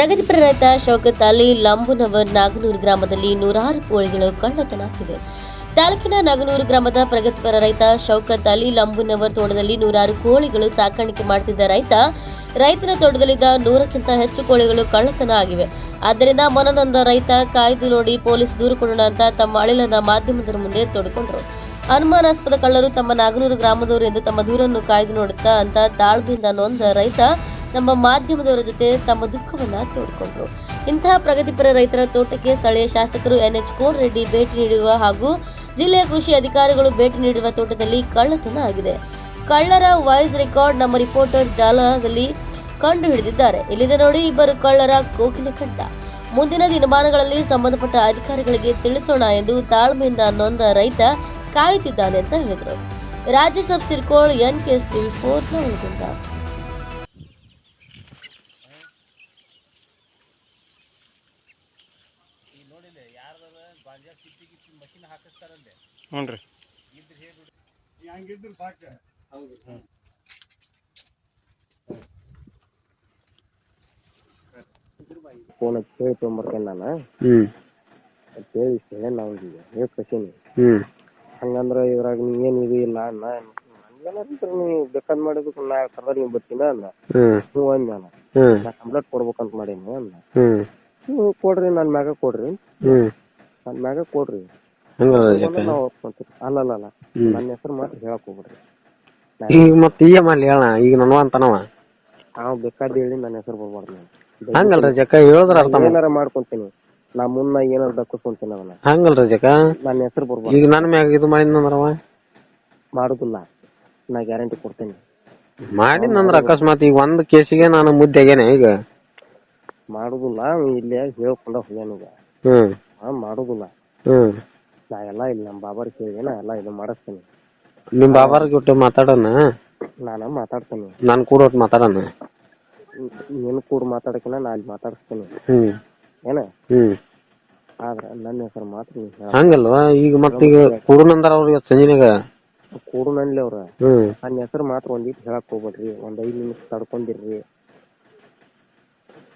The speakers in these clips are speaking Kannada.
ಪ್ರಗತಿಪರ ರೈತ ಶೌಕತ್ ಅಲಿ ಲಂಬುನವರ್ ನಾಗನೂರು ಗ್ರಾಮದಲ್ಲಿ ನೂರಾರು ಕೋಳಿಗಳು ಕಳ್ಳತನಾಗಿವೆ ತಾಲೂಕಿನ ನಾಗನೂರು ಗ್ರಾಮದ ಪ್ರಗತಿಪರ ರೈತ ಶೌಕತ್ ಅಲಿ ಲಂಬುನವರ್ ತೋಟದಲ್ಲಿ ನೂರಾರು ಕೋಳಿಗಳು ಸಾಕಾಣಿಕೆ ಮಾಡುತ್ತಿದ್ದ ರೈತ, ರೈತನ ತೋಟದಲ್ಲಿದ್ದ ನೂರಕ್ಕಿಂತ ಹೆಚ್ಚು ಕೋಳಿಗಳು ಕಳ್ಳತನ ಆಗಿವೆ. ಆದ್ದರಿಂದ ಮನನೊಂದ ರೈತ ಕಾಯ್ದು ನೋಡಿ ಪೊಲೀಸ್ ದೂರು ಕೊಡೋಣ ಅಂತ ತಮ್ಮ ಅಳಿಲನ್ನ ಮಾಧ್ಯಮದ ಮುಂದೆ ತೋಡಿಕೊಂಡ್ರು. ಅನುಮಾನಾಸ್ಪದ ಕಳ್ಳರು ತಮ್ಮ ನಾಗನೂರು ಗ್ರಾಮದವರು ಎಂದು ತಮ್ಮ ದೂರನ್ನು ಕಾಯ್ದು ನೋಡುತ್ತಾ ಅಂತ ತಾಳ್ಮೆಯಿಂದ ನೊಂದ ರೈತ ನಮ್ಮ ಮಾಧ್ಯಮದವರ ಜೊತೆ ತಮ್ಮ ದುಃಖವನ್ನು ತೋಡಿಕೊಂಡರು. ಇಂತಹ ಪ್ರಗತಿಪರ ರೈತರ ತೋಟಕ್ಕೆ ಸ್ಥಳೀಯ ಶಾಸಕರು ಎನ್ಎಚ್ ಕೋನರೆಡ್ಡಿ ಭೇಟಿ ನೀಡಿರುವ ಹಾಗೂ ಜಿಲ್ಲೆಯ ಕೃಷಿ ಅಧಿಕಾರಿಗಳು ಭೇಟಿ ನೀಡಿರುವ ತೋಟದಲ್ಲಿ ಕಳ್ಳತನ ಆಗಿದೆ. ಕಳ್ಳರ ವಾಯ್ಸ್ ರೆಕಾರ್ಡ್ ನಮ್ಮ ರಿಪೋರ್ಟರ್ ಜಾಲದಲ್ಲಿ ಕಂಡು ಹಿಡಿದಿದ್ದಾರೆ ಇಲ್ಲಿದೆ ನೋಡಿ ಇಬ್ಬರು ಕಳ್ಳರ ಕೋಕಿಲೆ ಕಂಠ. ಮುಂದಿನ ದಿನಮಾನಗಳಲ್ಲಿ ಸಂಬಂಧಪಟ್ಟ ಅಧಿಕಾರಿಗಳಿಗೆ ತಿಳಿಸೋಣ ಎಂದು ತಾಳ್ಮೆಯಿಂದ ನೊಂದ ರೈತ ಕಾಯುತ್ತಿದ್ದಾನೆ ಅಂತ ಹೇಳಿದರು. Rajya Sabha ಸಿರ್ಕೋಳ್ N K S TV four ಹಾಕಿಸ್ತಾರಲ್ಲೇ. ಹ್ಞೂ ರೀ. ಫೋನ್ ಹಚ್ಚಿ ಹೇಳಿ ತೊಗೊಂಬರ್ತೇನೆ ನಾನು. ಹ್ಞೂ. ಕೇಳಿ ಹೇಳಿ ಹೇಳಿ ನಾವು ಈಗ. ಹೇಳಿ ಕಸಿನಿ. ಹ್ಞೂ. ಹಂಗಂದ್ರೆ ಇದ್ರಾಗ ನೀ ಏನು ಇದು ಇಲ್ಲ ನೀವು ಬೇಕಾದ್ ಮಾಡಿದಕ್ಕೆ ನಾ ಕರ್ದ ನೀವು ಬರ್ತೀನ ಅಂದ ಹ್ಞೂ. ಹ್ಞೂ ಅಂದ ನಾನು. ಕಂಪ್ಲೇಂಟ್ ಕೊಡ್ಬೇಕಂತ ಮಾಡೀನಿ ಅಂದ ಹ್ಞೂ. ನೀವು ಕೊಡ್ರಿ ನನ್ನ ಮ್ಯಾಗ ಕೊಡ್ರಿ. ಹ್ಮ್. ನನ್ನ ಮ್ಯಾಗ ಕೊಡ್ರಿ. ಹಂಗಲ್ಲ ಒಪ್ಕೊಂತೀವಿ. ಅಲ್ಲಲ್ಲ ಅಲ್ಲ ಹ್ಮ್. ನನ್ನ ಹೆಸರು ಮಾತ್ರ ಹೇಳಕ್ ಹೋಗ್ಬಿಡ್ರಿ. ಈಗ ಮತ್ತೆ ಈ ಮಾಡ್ಲಿ ಹೇಳ ಈಗ ನನವ ಅಂತನವ. ನಾವು ಬೇಕಾದ ಹೇಳಿ ನನ್ನ ಹೆಸರು ಬರ್ಬಾರ್ದು ನಾನು. ಹಂಗಲ್ರಿ ಜಕ್ಕ ಹೇಳಿದ್ರ ಅರ್ಥ ಮಾಡ್- ಏನಾರ ಮಾಡ್ಕೊಂತೀನಿ. ನಾ ಮುನ್ನ ಏನಾರ ದಕ್ಕಿಸ್ಕೊಂತೀನಿ ಅವನ್ನ ಹಂಗಲ್ರಿ ಜಕ್ಕ ನನ್ನ ಹೆಸರು ಬರ್ಬಾರ್ದು. ಈಗ ನನ್ನ ಮ್ಯಾಗ ಇದು ಮಾಡಿದ್ನಂದ್ರವ ಮಾಡುದಿಲ್ಲ. ನಾ ಗ್ಯಾರಂಟಿ ಕೊಡ್ತೀನಿ. ಮಾಡಿದ್ನಂದ್ರ ಅಕಸ್ಮಾತ್ ಈಗ ಒಂದ್ ಕೇಸಿಗೆ ನಾನು ಮುದ್ದೆಗೇನೆ ಈಗ. ಮಾಡುದಿಲ್ಲ ಇಲ್ಲಿ ಇಲ್ಲೇ ಹೇಳ್ಕೊಂಡ ಹೋಗ್ಯಾನೀಗ ಹ್ಮ್. ಹಾ ಮಾಡುದಿಲ್ಲ. ಹ್ಮ್. ನಾ ಎಲ್ಲಾ ಇಲ್ಲಿ ನಮ್ಮ ಬಾಬಾರ್ ಕೇಳಿದೆ ನಾ ಎಲ್ಲಾ ಇದು ಮಾಡಿಸ್ತೀನಿ. ನಿಮ್ ಬಾಬಾರ ಜೊತೆ ಮಾತಾಡೋಣ. ನಾನು ಮಾತಾಡ್ತೀನಿ. ನಾನು ಕೂಡ ಒಟ್ಟು ಮಾತಾಡೋಣ. ನೀನು ಕೂಡ ಮಾತಾಡಕಿನ ನಾ ಅಲ್ಲಿ ಮಾತಾಡಿಸ್ತೀನಿ. ಹ್ಮ್. ಏನ? ಹ್ಮ್. ಆದ್ರ ನನ್ನ ಹೆಸರು ಮಾತ್ರ ಹೇಳ. ಹಂಗಲ್ವಾ? ಈಗ ಮತ್ತೀಗ ಕುರುನಂದ್ರ ಅವ್ರಿಗೆ ಸಂಜೆನಾಗ? ಕೂಡು ನನ್ಲಿ ಅವ್ರ. ಹ್ಮ್. ನನ್ನ ಹೆಸರು ಮಾತ್ರ ಒಂದಿಟ್ಟು ಹೇಳಕ್ ಹೋಗ್ಬೇಡ್ರಿ ಒಂದ್ ಐದ್ ನಿಮಿಷ ತಡ್ಕೊಂಡಿರ್ರಿ.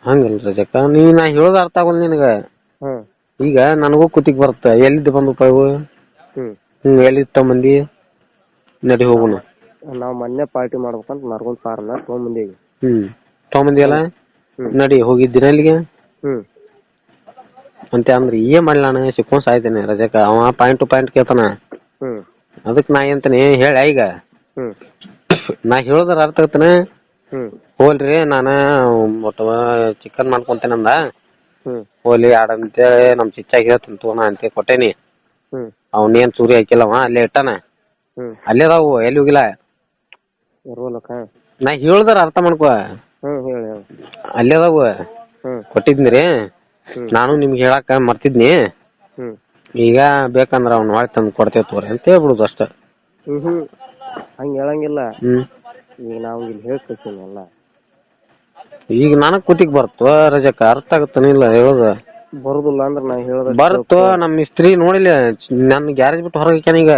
ಹಂಗಲ್ರಿ ರಜಕ ನೀ ನಾ ಹೇಳೋದ್ ಅರ್ಥ ಆಗಲ್ಲ ನಿನಗ. ಹ್ಮ್. ಈಗ ನನಗೂ ಕುತಿಗ್ ಬರುತ್ತೆ. ಎಲ್ಲಿದ್ದು ಬಂದು ಇವು? ಹ್ಮ್. ಹ್ಮ್ ಮಂದಿ? ನಡಿ ಹೋಗುಣ. ನಾವ್ ಮೊನ್ನೆ ಪಾರ್ಟಿ ಮಾಡ್ಬೇಕಂತ ಕಾರಣ ತೊಗೊಂಬಂದೀವಿ ಹ್ಮ್. ತಗೊಂಬಂದಿ ಅಲ್ಲ ನಡಿ ಹೋಗಿದ್ದೀನ ಅಲ್ಲಿಗೆ ಹ್ಮ್. ಅಂತ ಅಂದ್ರೆ ಏನ್ ಮಾಡ್ಲ ನಾನು ಸಿಕ್ಕೊಂಡ್ ಸಾಯ್ತೇನೆ ರಜಕ ಅವ ಪಾಯಿಂಟ್ ಟು ಪಾಯಿಂಟ್ ಕೇಳ್ತಾನ. ಹ್ಮ್. ಅದಕ್ ನಾ ಎಂತಾನೆ ಹೇಳ ಈಗ? ಹ್ಮ್. ನಾ ಹೇಳೋದ್ರ ಅರ್ಥ ಆಗ್ತಾನೆ ಹ್ಮ್. ಹೋಲ್ರಿ ನಾನ ಒಟ್ಟು ಚಿಕನ್ ಮಾಡ್ಕೊಂತೇನೆ ಅಂದ. ಹೋಲಿ ಆಡ ಅಂತೇಳಿ ನಮ್ ಚಿಚ್ಚಾಗಿ ಹೇಳ್ತೀನಿ ತಗೋಣ ಅಂತ ಕೊಟ್ಟೇನಿ. ಹ್ಮ್. ಅವ್ನೇನ್ ಚೂರಿ ಹಾಕಿಲ್ಲವ ಅಲ್ಲೇ ಇಟ್ಟಾನ. ಹ್ಮ್. ಅಲ್ಲೇ ಅದಾವು ಎಲ್ಲಿ ಹೋಗಿಲ್ಲ. ನಾ ಹೇಳ್ದಾರ ಅರ್ಥ ಮಾಡ್ಕೋ. ಹ್ಮ್ ಹೇಳಿ ಹೇಳಿ. ಅಲ್ಲೇ ಅದಾವು. ಕೊಟ್ಟಿದ್ನಿ ರೀ. ನಾನು ನಿಮ್ಗೆ ಹೇಳಾಕ ಮರ್ತಿದ್ನಿ. ಹ್ಮ್. ಈಗ ಬೇಕಂದ್ರ ಅವ್ನ ಹೊಳ್ ತಂದು ಕೊಡ್ತೇವೆ ತೋರಿ ಅಂತ ಹೇಳ್ಬಿಡುದು ಅಷ್ಟ. ಹ್ಮ್ ಹ್ಮ್. ಹಂಗ ಹೇಳಂಗಿಲ್ಲ. ಹ್ಮ್. ಈಗ ನಾವು ಇಲ್ಲಿ ಹೇಳ್ಕೊತೀನಿ ಎಲ್ಲ. ಈಗ ನನಗ್ ಕುಟಿಗ್ ಬರ್ತೋ ರಜಕ ಅರ್ಥ ಆಗತ್ತಿಲ್ಲ ಇಲ್ಲ ಹೇಳೋದು? ಬರುದಿಲ್ಲ ಅಂದ್ರ ನಾ ಹೇಳದ ಬರ್ತೋ ನಮ್ ಮಿಸ್ತ್ರಿ ನೋಡಿಲ್ಲ ನನ್ ಗ್ಯಾರೇಜ್ ಬಿಟ್ಟು ಹೊರಗೆ ಹಾಕ್ಯಾನ ಈಗ.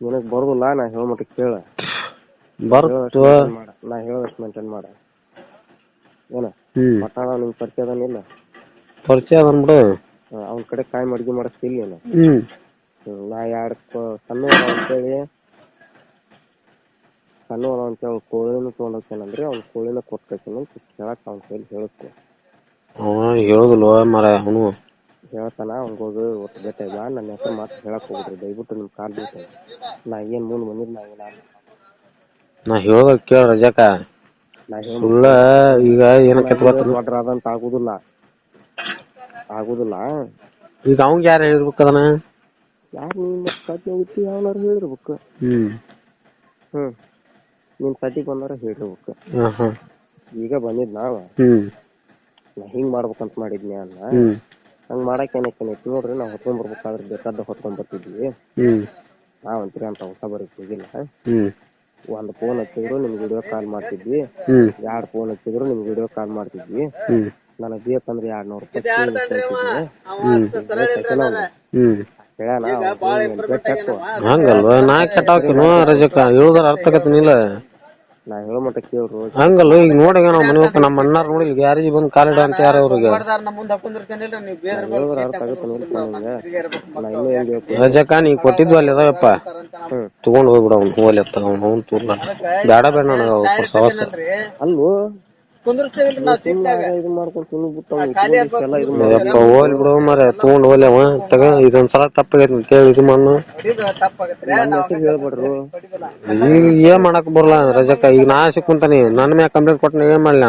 ನಿನಗ್ ಬರುದಿಲ್ಲ ನಾ ಹೇಳ ಮಟ್ಟ ಕೇಳ. ಬರ್ತು. ಮಾಡ. ನಾ ಹೇಳದಷ್ಟು ಮೇಂಟೈನ್ ಮಾಡ. ಏನ? ಹ್ಮ್. ಮಟ್ಟಾಳ ನಿಂಗ್ ಪರಿಚಯ ಅದಾನಿಲ್ಲ ಪರಿಚಯ ಅದನ್ಬಿಡು ಅವ್ನ ಕಡೆ ಕಾಯಿ ಅಡ್ಗೆ ಮಾಡಿಸ್ತಿಲ್ಲ ನೀನು? ಹ್ಮ್. ನಾ ಎರಡು ಸಣ್ಣ ಅಂತೇಳಿ ಸಣ್ಣ ಅಂತ ಅವ್ನ ಕೋಳಿನ ತೊಗೊಂಡ್ ಹೋಗ್ತೇನಂದ್ರೆ ಅವ್ನ ಕೋಳಿನ ಕೊಟ್ಟು ಕಳ್ಸೀನಿ ಅಂತ ಕೇಳಕ್ ಅವ್ನ ಕೈಲಿ ಹೇಳುತ್ತೆ. ಅವ ಹೇಳುದಿಲ್ವ ಮರ ಅವನು? ಹೇಳ್ತಾನ ಅವ್ನಿಗೆ ಹೋಗಿ ಒಟ್ಟು ಭೇಟಿ ಬಾ ನನ್ನ ಹೆಸರು ಮಾತು ಹೇಳಕ್ ಹೋಗ್ರಿ ದಯವಿಟ್ಟು ನಿಮ್ ಕಾಲ್ ಬೀಳ್ತೇನೆ ನಾ ಏನ್ ಮುಂದೆ ಬಂದಿದ್ ನಾ ಏನ ನಾ ಹೇಳೋದ ಕೇಳ ರಜಕ. ನಾ ಸುಳ್ಳ ಈಗ ಏನಕ್ಕೆ ಗೊತ್ತ ಅದಂತ ಆಗುದಿಲ್ಲ. ಆಗುದಿಲ್ಲ. ಈಗ ಅವಂಗ ಯಾರು ಅದನ್ನ? ಯಾರು ನೀನ್ ಕಟ್ಟಿ ಹೋಗಿತ್ತು ಯಾವನಾರು ಹೇಳಿರ್ಬೇಕು. ಹ್ಮ್. ಹ್ಮ್. ನಿನ್ ಸತಿಗ್ ಬಂದಾರ ಹೇಳಿರ್ಬೇಕು ಈಗ ಬಂದಿದ್ ನಾವ. ಹ್ಮ್. ನಾ ಹಿಂಗ್ ಮಾಡ್ಬೇಕಂತ ಮಾಡಿದ್ನಿ ಅಲ್ಲ ಹ್ಮ್. ಹಂಗ್ ಮಾಡಕ್ ಏನಕ್ಕೇನೈತಿ ನೋಡ್ರಿ ನಾವ್ ಹೊತ್ಕೊಂಡ್ ಬರ್ಬೇಕಾದ್ರೆ ಬೇಕಾದ ಹೊತ್ಕೊಂಡ್ ಬರ್ತಿದ್ವಿ. ಹ್ಮ್. ನಾವಂತ್ರಿ ಅಂತ ಹೊಸ ಬರಕ್ ಹೋಗಿಲ್ಲ. ಹ್ಮ್. ಒಂದ್ ಫೋನ್ ಹಚ್ಚಿದ್ರು ನಿಮ್ಗೆ ವಿಡಿಯೋ ಕಾಲ್ ಮಾಡ್ತಿದ್ವಿ. ಹ್ಮ್. ಎರಡ್ ಫೋನ್ ಹಚ್ಚಿದ್ರು ನಿಮ್ಗೆ ವಿಡಿಯೋ ಕಾಲ್ ಮಾಡ್ತಿದ್ವಿ. ಹ್ಮ್. ನನಗ್ ಬೇಕಂದ್ರೆ ಎರಡ್ ನೂರ್ ರೂಪಾಯಿ ಹಂಗಲ್ವಾ? ನಾ ಕಟ್ಟಾಕಿನೋ ರಜಕ ಹೇಳುದ್ರ ಅರ್ಥ ಆಗತ್ತನಿಲ್ಲ. ನಾ ಹೇಳೋ ಮಟ್ಟ ಕೇಳ್ರು. ಹಂಗಲ್ಲ ಈಗ ನೋಡಿ ನಾವು ಮನೆ ಹೋಗ್ತಾ ನಮ್ಮ ಅಣ್ಣಾರ್ ನೋಡಿ ಇಲ್ಲಿ ಗ್ಯಾರೇಜ್ ಬಂದು ಕಾಲಿಡ ಅಂತ ಯಾರು ಅವ್ರಿಗೆ? ಹೇಳಿದ್ರೆ ಅರ್ಥ ಆಗುತ್ತೆ ನಾ ಇನ್ನೂ ಹೆಂಗೆ ಹೇಳ್ತೀನಿ. ರಜಕ ನೀ ಕೊಟ್ಟಿದ್ವು ಅಲ್ಲಿ ಅದಾವಪ್ಪ ತಗೊಂಡ್ ಹೋಗ್ಬಿಡ ಅವ್ನು ಹೋಗ್ಲಿ ಅತ್ತ ಅವ್ನು ಅವ್ನು ತೂರ್ಲ. ಬೇಡ ಬೇಡ ನನಗೆ ಸವಸ್ತ ಅಲ್ಲೋ ಸುಮ್ಮನೆ ಇದು ಮಾಡ್ಕೊಂಡು ತಿನ್ನು ಬಿಟ್ಟು ಇಷ್ಟೆಲ್ಲ ಇದು ಮಾಡಿ ಯಪ್ಪ ಹೋಗ್ಲಿ ಬಿಡು ಮರ ತಗೊಂಡ್ ಹೋಗ್ಲಿ ಅವ. ತಗ ಇದೊಂದ್ ಸಲ ತಪ್ಪಾಗೈತಿ ಅಂತ ಹೇಳಿ ಇದು ಮಣ್ಣು. ನನ್ನ ಹೆಸರು ಹೇಳ್ಬೇಡ್ರು. ಈಗ ಏನ್ ಮಾಡಕ್ ಬರಲ್ಲ ರಜಕ ಈಗ ನಾ ಸಿಕ್ಕುಂತಾನಿ ನನ್ನ ಮ್ಯಾಗ ಕಂಪ್ಲೇಂಟ್ ಕೊಟ್ಟು ಏನ್ ಮಾಡ್ಲ